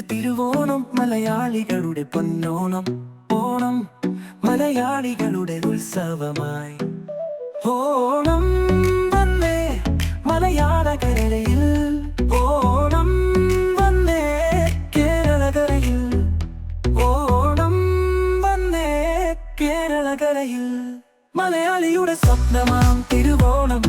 തിരുവോണം മലയാളികളുടെ പൊന്നോണം. ഓണം മലയാളികളുടെ ഉത്സവമായി. ഓണം വന്നേ മലയാള മലയാളക്കരയിൽ ഓണം വന്നേ കേരളകരയിൽ. ഓണം വന്നേ കേരളകരയിൽ. മലയാളിയുടെ സ്വപ്നമാം തിരുവോണം.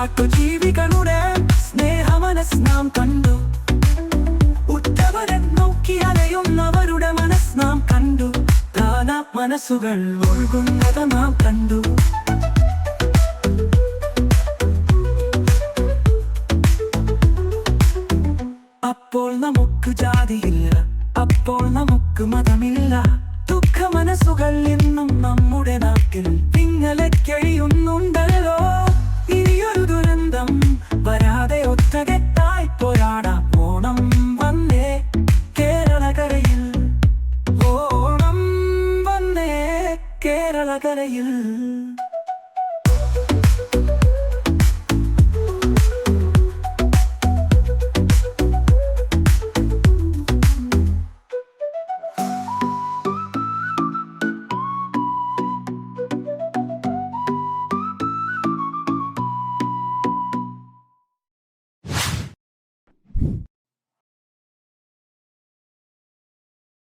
കാട്ടു ജീവികളുടെ സ്നേഹമനസ് നാം കണ്ടു. ഉറ്റവരെ നോക്കി അലയുന്നവരുടെ മനസ് നാം കണ്ടു. താന മനസ്സുകൾ ഒഴുകുന്നത് നാം കണ്ടു. അപ്പോൾ നമുക്ക് ജാതിയില്ല അപ്പോൾ നമുക്ക് മതമില്ല. ദുഃഖ മനസ്സുകൾ ഇന്നും നമ്മുടെ നാക്കിൽ കേരളകരയിൽ